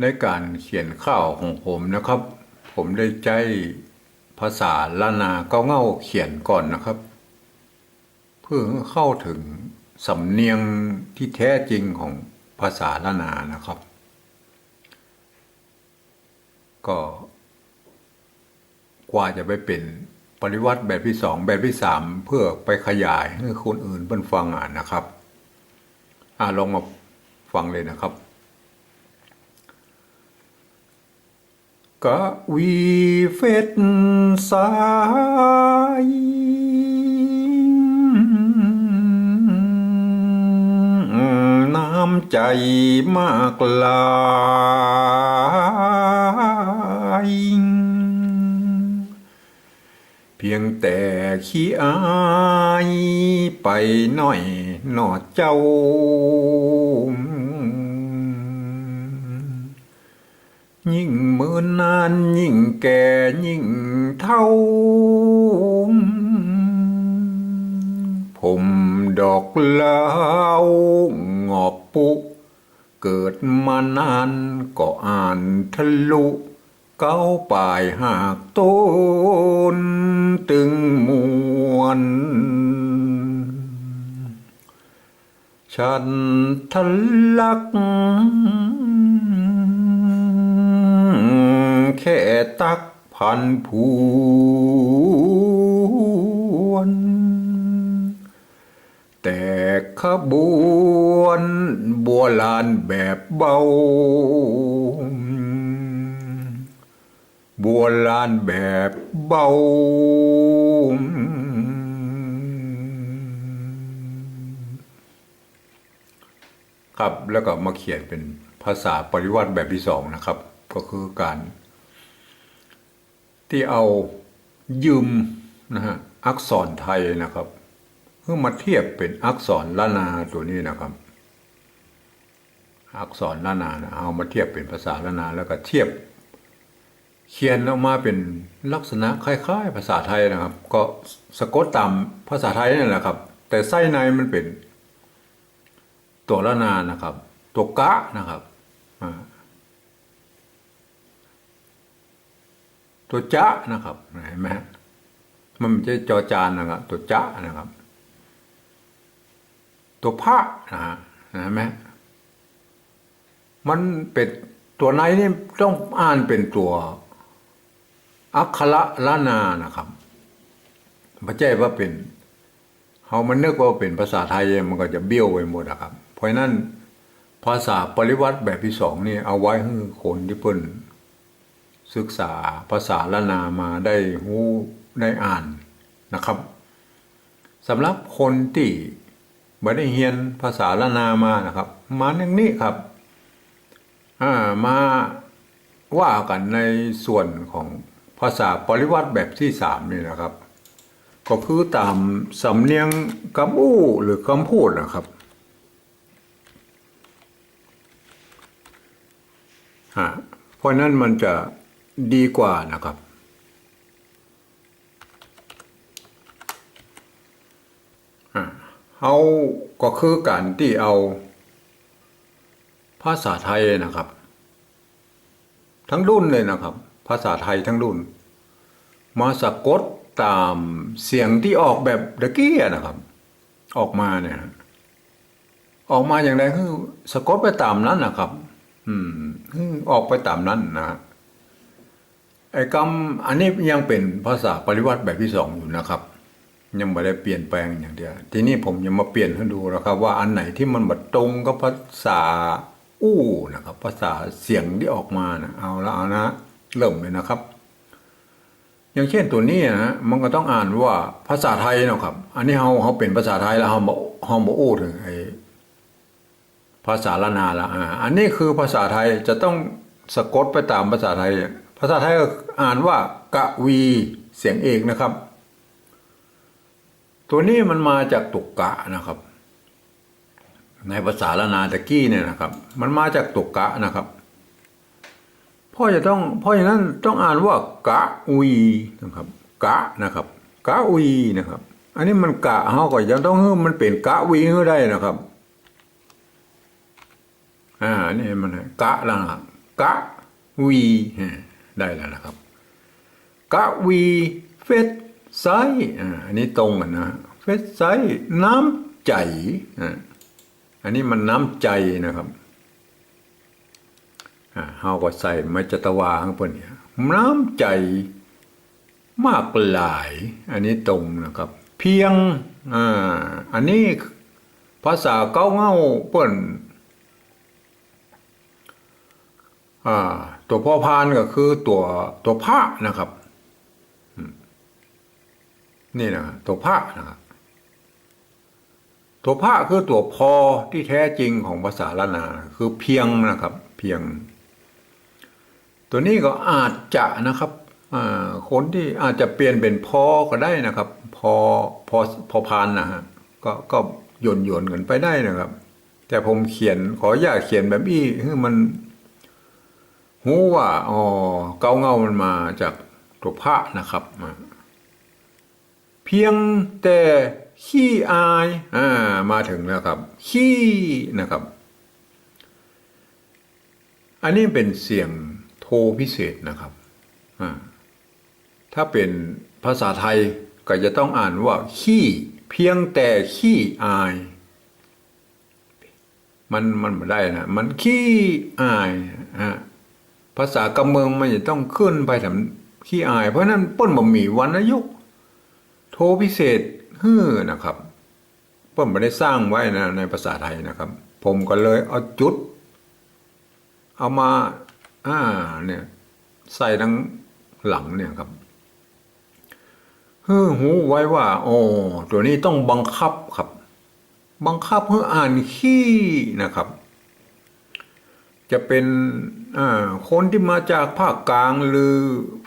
ในการเขียนข้าวของผมนะครับ ผมได้ใจภาษาละนาเก้าเง่าเขียนก่อนนะครับ เพื่อเข้าถึงสำเนียงที่แท้จริงของภาษาละนานะครับ ก็กว่าจะไปเป็นปริวัติแบบที่สองแบบที่สามเพื่อไปขยายให้คนอื่นเพิ่นฟังอ่านนะครับ อ่าลองมาฟังเลยนะครับ กะวีเฟดสายน้ำใจมากลายเพียงแต่ขี้อายไปหน่อยหนอเจ้า ยิ่งเมื่อนานยิ่งแก่ยิ่งเท่า ผมดอกเล้างอบปุ เกิดมานานก็อ่านทะลุเก้าป่ายหากต้นตึงมวนฉันทะลัก ตักพันผวน แต่ขบวนบัวลานแบบเบา บัวลานแบบเบาครับแล้วก็มาเขียนเป็นภาษาปริวัติแบบที่สองนะครับ ก็คือการ ที่เอายืมนะฮะอักษรไทยนะครับเพื่อมาเทียบเป็นอักษรล้านาตัวนี้นะครับ อักษรล้านานะเอามาเทียบเป็นภาษาล้านาแล้วก็เทียบ เขียนออกมาเป็นลักษณะคล้ายๆ ภาษาไทยนะครับ ก็สะกดตามภาษาไทยนั่แหละครับ แต่ไส้ในมันเป็น ตัวละนานะครับ ตัวกะนะครับอ่า ตัวจะนะครับเห็นไหมฮะมันไม่ใช่จอจานนะครับ ตัวจะนะครับ ตัวพระนะฮะเห็นไหมมันเป็นตัวในนี่ต้องอ่านเป็นตัว อักขระละนานะครับไม่ใช่ว่าเป็นเขามันนึกว่าเป็นภาษาไทยมันก็จะเบี้ยวไปหมดอะครับ เพราะฉะนั้นภาษาปริวัติแบบที่สองนี่เอาไว้ให้คนที่เพิ่น ศึกษาภาษาละนามาได้หูได้อ่านนะครับสำหรับคนที่ไม่ได้เรียนภาษาละนามานะครับ มาอย่างนี้ครับามาว่ากันในส่วนของภาษาปริวัติแบบที่สามนี่นะครับ ก็คือตามสำเนียงคำอู้หรือคำพูดนะครับเพราะนั้นมันจะ ดีกว่านะครับ เอาก็คือการที่เอา ภาษาไทยนะครับ ทั้งรุ่นเลยนะครับ ภาษาไทยทั้งรุ่น มาสะกดตามเสียงที่ออกแบบตะกี้นะครับ ออกมาเนี่ยออกมาอย่างไรคือสะกดไปตามนั้นนะครับ อืมอออกไปตามนั้นนะ ไอ้คำอันนี้ยังเป็นภาษาปริวัติแบบที่สองอยู่นะครับ ยังไม่ได้เปลี่ยนแปลงอย่างเดียวทีนี้ผมยังมาเปลี่ยนให้ดูนะครับว่าอันไหนที่มันบัดตรงกับภาษาอู้นะครับ ภาษาเสียงที่ออกมานะเอาละเอานะเริ่มเลยนะครับ อย่างเช่นตัวนี้นะมันก็ต้องอ่านว่าภาษาไทยนะครับ อันนี้เฮาเฮาเป็นภาษาไทยแล้วเฮาบ่เฮาบ่อู้ถึงไอ้ภาษาละนาละอ่าอันนี้คือภาษาไทยจะต้องสะกดไปตามภาษาไทยาษาไทยก็อ่านว่ากะวีเสียงเอกนะครับ ตัวนี้มันมาจากตุกกะนะครับ ในภาษาละนาตะกี้เนี่ยนะครับ มันมาจากตุกกะนะครับพ่อจะต้องเพราะฉะนั้นต้องอ่านว่ากะอุยนะครับกะนะครับกะอุยนะครับ อันนี้มันกะเฮาก็ยังต้องให้มันเป็นกะวีให้ได้นะครับอ่านี่มันกะละกะวี ได้แล้วนะครับกะวีเฟสไซอันนี้ตรงกันนะเฟสไซน้ำใจอันนี้มันน้ำใจนะครับอ่าเฮาก็ใส่ไม้จตวาข้างบนเนี่ยน้ำใจมากหลาย อันนี้ตรงนะครับ เพียงอ่าอันนี้ภาษาเก้าเง่าเปิ้นอ่า ตัวพ่อพานก็คือตัวตัวพระนะครับนี่นะตัวพระนะครับตัวพระคือตัวพอที่แท้จริงของภาษาละนาคือเพียงนะครับ เพียง ตัวนี้ก็อาจจะนะครับคนที่อาจจะเปลี่ยนเป็นพอก็ได้นะครับ พอพอพอพานนะฮะก็ก็โยนโยนกันไปได้นะครับ แต่ผมเขียนขออย่าตเขียนแบบอี้คือมัน หูว่าอ๋อเกาเงามันมาจากตัวพระนะครับ เพียงแต่ขี้อายอ่ามาถึงแล้วครับ ขี้นะครับ อันนี้เป็นเสียงโทพิเศษนะครับอ่าถ้าเป็นภาษาไทยก็จะต้องอ่านว่า ขี้เพียงแต่ขี้อาย มันมันไม่ได้นะ มันขี้อายฮะ ภาษากำเมืองมันจะต้องขึ้นไปทำขี้อาย เพราะนั้นป้นบ่มีวรรณยุกโทพิเศษฮื้อนะครับเพิ่มไม่ได้สร้างไว้นะในภาษาไทยนะครับ ผมก็เลยเอาจุด เอามาอ่าเนี่ยใส่ทั้งหลังเนี่ยครับฮื้อหูไว้ว่าโอ้ตัวนี้ต้องบังคับครับ บังคับให้อ่านขี้นะครับ จะเป็นคนที่มาจากภาคกลางหรือ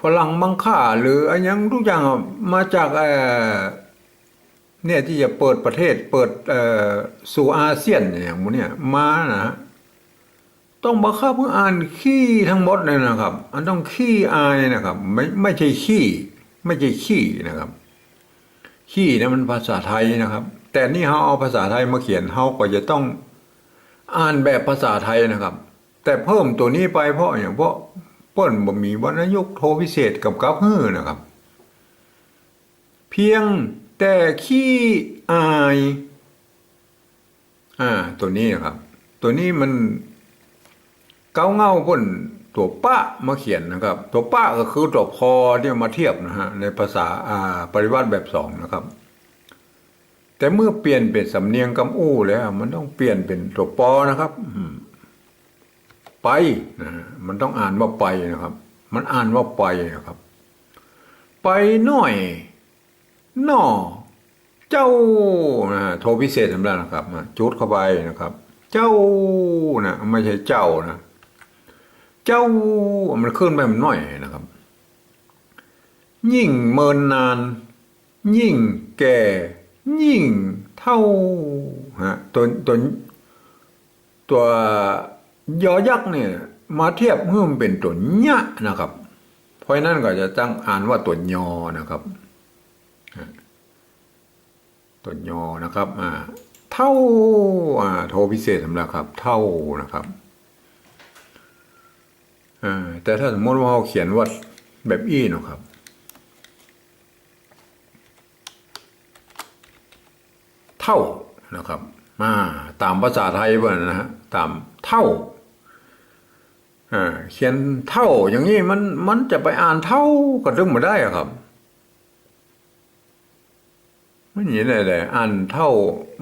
ฝรั่งมังค่าหรืออะไรยังทุกอย่างมาจากเอ่อเนี่ยที่จะเปิดประเทศเปิดสู่อาเซียนอย่างพวกเนี่ยมานะฮะต้องบังคับให้อ่านขี้ทั้งหมดเลยนะครับ อันต้องขี้อายนะครับ ไม่ไม่ใช่ขี้ ไม่ใช่ขี้นะครับ ขี้นะมันภาษาไทยนะครับ แต่นี่เขาเอาภาษาไทยมาเขียนเขาก็จะต้องอ่านแบบภาษาไทยนะครับ แต่เพิ่มตัวนี้ไปเพราะอย่างเพราะเปิ้นบ่มีวรรณยุกโทพิเศษกับกับฮื้อนะครับ เพียงแต่ขี้อายอ่าตัวนี้นครับ ตัวนี้มันเก้าเงาเพิ่นตัวปะมาเขียนนะครับ ตัวปะก็คือตัวพอที่มาเทียบนะฮะในภาษาอ่าปริวัติแบบสองนะครับ แต่เมื่อเปลี่ยนเป็นสำเนียงกำอู้แล้ว มันต้องเปลี่ยนเป็นตัวปอนะครับ ไปนะมันต้องอ่านว่าไปนะครับ มันอ่านว่าไปนะครับ ไปหน่อยน่อเจ้านะโทรพิเศษสำหรับนะครับจุดเข้าไปนะครับ เจ้านะไม่ใช่เจ้านะ เจ้ามันขึ้นไปมันหน่อยนะครับ ยิ่งเมินนาน ยิ่งแก่ ยิ่งเท่าฮะตัวตัวตัว ยอยักษ์เนี่ยมาเทียบเพื่อมันเป็นตัวยะนะครับ เพราะนั้นก็จะตั้งอ่านว่าตัวยอนะครับ ตัวยอนะครับอ่าเท่าอ่าโทพิเศษสำหรับครับ เท่านะครับอ่าแต่ถ้าสมมติว่าเราเขียนว่าแบบอี้นะครับเท่านะครับมาตามภาษาไทยว่านะฮะตามเท่า เขียนเท่าอย่างนี้มันมันจะไปอ่านเท่าก็ดึงมาได้อะครับไม่หนีเลยเลยอ่านเท่า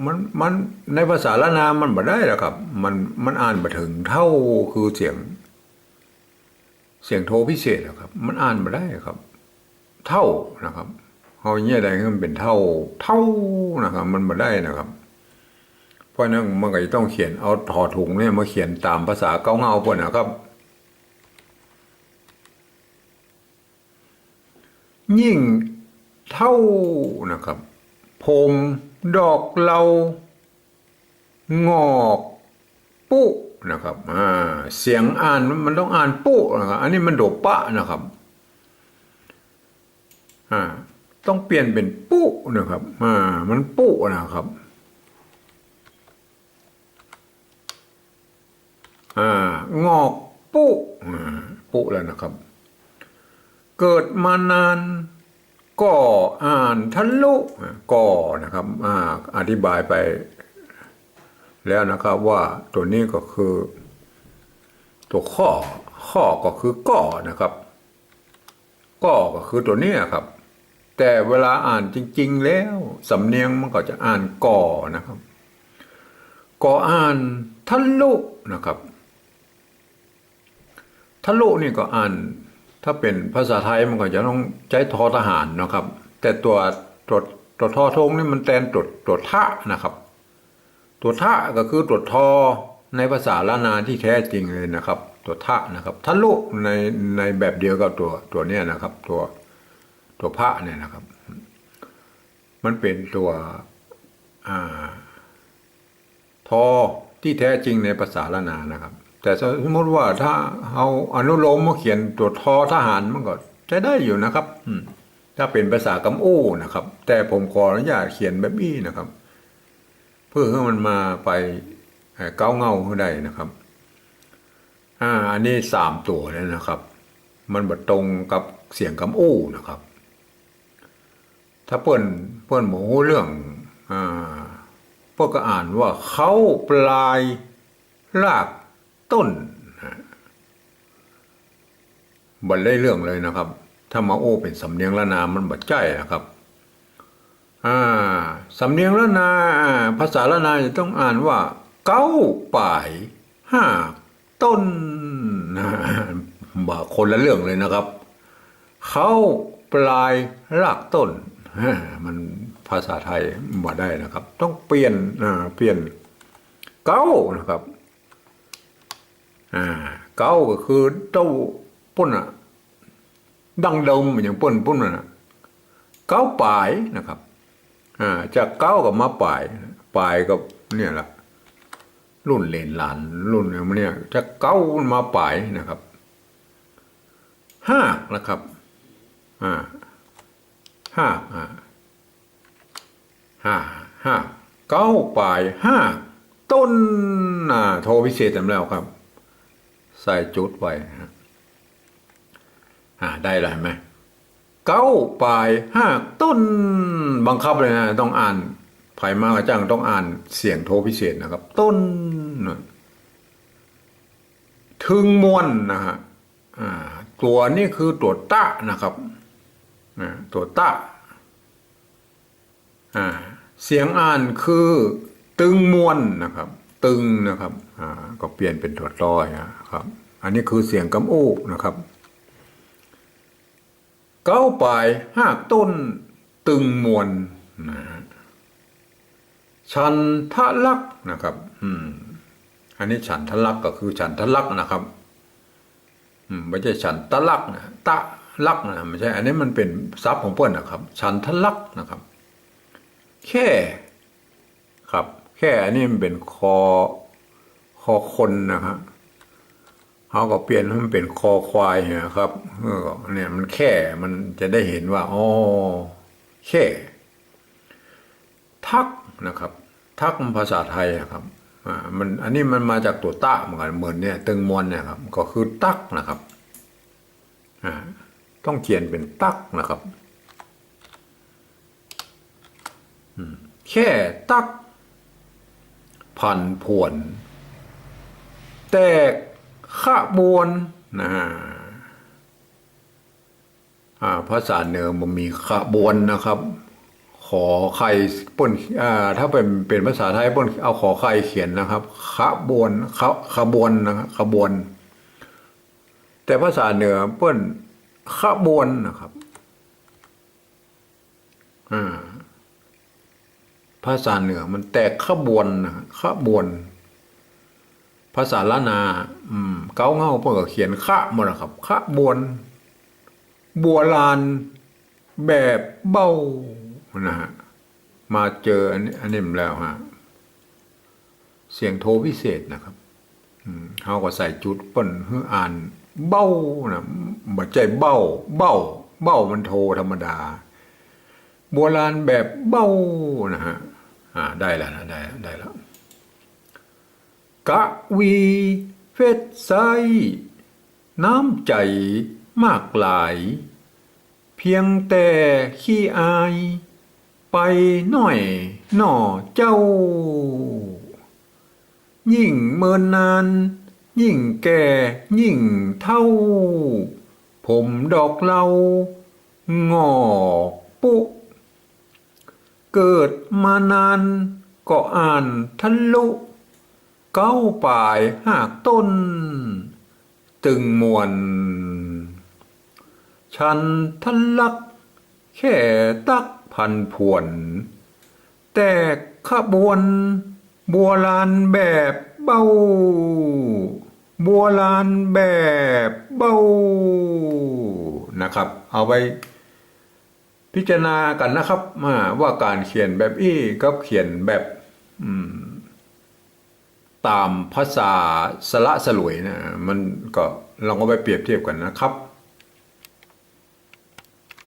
มันมันในภาษาละนามันมาได้หรอกครับ มันมันอ่านมาถึงเท่าคือเสียง เสียงโทพิเศษอะครับ มันอ่านมาได้ครับ เท่านะครับเขาเนี่ยอะไรมันเป็นเท่าเท่านะครับ มันมาได้นะครับเพราะนั้นมันก็จะต้องเขียนเอาถอดถุงเนี่ยมาเขียนตามภาษาเก้าเงาพื่อนนะครับ ยิ่งเท่านะครับพงดอกเรา งอกปุนะครับเสียงอ่านมันต้องอ่านปุนะครับอันนี้มันโดปะนะครับต้องเปลี่ยนเป็นปุนะครับมันปุนะครับองอกปุอ่าปุแล้วนะครับ เกิดมานานก็อ่านทะลุอ่าก็นะครับอ่าอธิบายไปแล้วนะครับว่าตัวนี้ก็คือ ตัวข้อข้อก็คือก่อนะครับก่อก็คือตัวนี้ครับ แต่เวลาอ่านจริง ๆ แล้วสำเนียงมันก็จะอ่านก่อนะครับก่ออ่านทะลุนะครับทะลุนี่ก็อ่าน ถ้าเป็นภาษาไทยมันก็จะต้องใช้ทอทหารนะครับ แต่ตัวตัวตัวทอทงนี่มันแทนตัวตัวทะนะครับ ตัวทะก็คือตัวทอในภาษาล้านนาที่แท้จริงเลยนะครับ ตัวทะนะครับทะลุในในแบบเดียวกับตัวตัวเนี้ยนะครับ ตัวตัวพระเนี่ยนะครับ มันเป็นตัวอ่าทอที่แท้จริงในภาษาล้านนานะครับ แต่สมมติว่าถ้าเอาอนุโลมมาเขียนตัวทอทหารมันก็ใช้ได้อยู่นะครับถ้าเป็นภาษากำอู้นะครับ แต่ผมขออนุญาตเขียนแบบนี้นะครับ เพื่อให้มันมาไปเก้าเงาให้ได้นะครับ อ่า อันนี้สามตัวแล้วนะครับ มันบดตรงกับเสียงกำอู้นะครับ ถ้าเปิ้นเปิ้นบอกเรื่องอ่าพวกก็อ่านว่าเขาปลายราก ต้นบันได้เรื่องเลยนะครับ ถ้ามาโอเป็นสำเนียงละนา มันบัดใจนะครับ อ่า สำเนียงละนา ภาษาละนาจะต้องอ่านว่า เก้าป่ายห้าต้นบ่าคนละเรื่องเลยนะครับ เขาปลายรากต้น มันภาษาไทยบ่ได้นะครับ ต้องเปลี่ยนเปลี่ยนเก้านะครับ อ่าเก้าก็คือเต้าปุ้นอะดังเดิมอย่างปุ้นปุ้นน่ะเก้าปลายนะครับอ่าจากเก้ากับมาปลายปลายกับเนี่ยแหละรุ่นเลนหลานรุ่นเนี่ยจากเก้ามาปลายนะครับห้านะครับอ่าห้าอ่าห้าห้าเก้าปลายห้าต้นอ่าโทรพิเศษจำแล้วครับ ใส่จุดไว้นะอ่าได้แล้วไหมเก้าปลายห้าต้นบังคับเลยนะต้องอ่านไผ่มากระจ้างต้องอ่านเสียงโทรพิเศษนะครับ ต้นนะถึงมวนนะฮะตัวนี้คือตัวตะนะครับตัวตะอ่าเสียงอ่านคือตึงมวนนะครับ ตึงนะครับ ก็เปลี่ยนเป็นตัวต้อยนะครับ อันนี้คือเสียงกำอู้นะครับ เก้าปลายห้าต้นตึงมวนนะฮะชันทะลักนะครับ อืม อันนี้ฉันทะลักก็คือฉันทะลักนะครับ อืมไม่ใช่ฉันตะลักนะตะลักนะไม่ใช่ อันนี้มันเป็นซับของเปิ้ลนะครับ ฉันทะลักนะครับ แค่ ครับ แค่อันนี้มันเป็นคอ คอคนนะครับเขาก็เปลี่ยนให้มันเป็นคอควายนะครับเนี่ยมันแค่มันจะได้เห็นว่าอ๋อแค่ ทักนะครับ ทักภาษาไทยอะครับอ่ามันอันนี้มันมาจากตัวตะเหมือนกันเหมือนเนี่ยตึงมวนเนี่ยครับ ก็คือตักนะครับอ่าต้องเขียนเป็นตักนะครับแค่ตัก พันผวน แตกขบวนนะภาษาเหนือมันมีขบวนนะครับ ขอไข่ป้นถ้าเป็นเป็นภาษาไทยป้นเอาขอไข่เขียนนะครับขบวนขขบวนนะครับขบวน แต่ภาษาเหนือป้นขบวนนะครับภาษาเหนือมันแตกขบวนนะขบวน ภาษาล้านา อืม เก้าเง่าเพื่อเขียนขะมาแล้วครับขบวน บัวลาน แบบเบ้านะฮะ มาเจออันนี้อันนี้แล้วฮะ เสียงโทรพิเศษนะครับเขาก็ใส่จุดเปิ้นเพื่ออ่าน เบ้านะบัดใจเบ้า เบ้า เบ้ามันโทรธรรมดาโบราณแบบเบ้านะฮะ อ่า ได้แล้วนะได้แล้วได้แล้ว กะวีเฟสไซน้ำใจมากหลาย เพียงแต่ขี้อาย ไปหน่อยหน่อเจ้า ยิ่งเมินนาน ยิ่งแก่ยิ่งเท่า ผมดอกเหลางอปุเกิดมานานก็อ่านทะลุ เก้าป่ายหากต้น ตึงมวนฉันทะลัก แค่ตักพันผวน แต่ขบวน บัวลานแบบเบา บัวลานแบบเบา นะครับ เอาไว้ พิจารณากันนะครับมาว่าการเขียนแบบอี้กับเขียนแบบ อืม ตามภาษาสละสลวยนะมันก็ลองเอาไปเปรียบเทียบกันนะครับ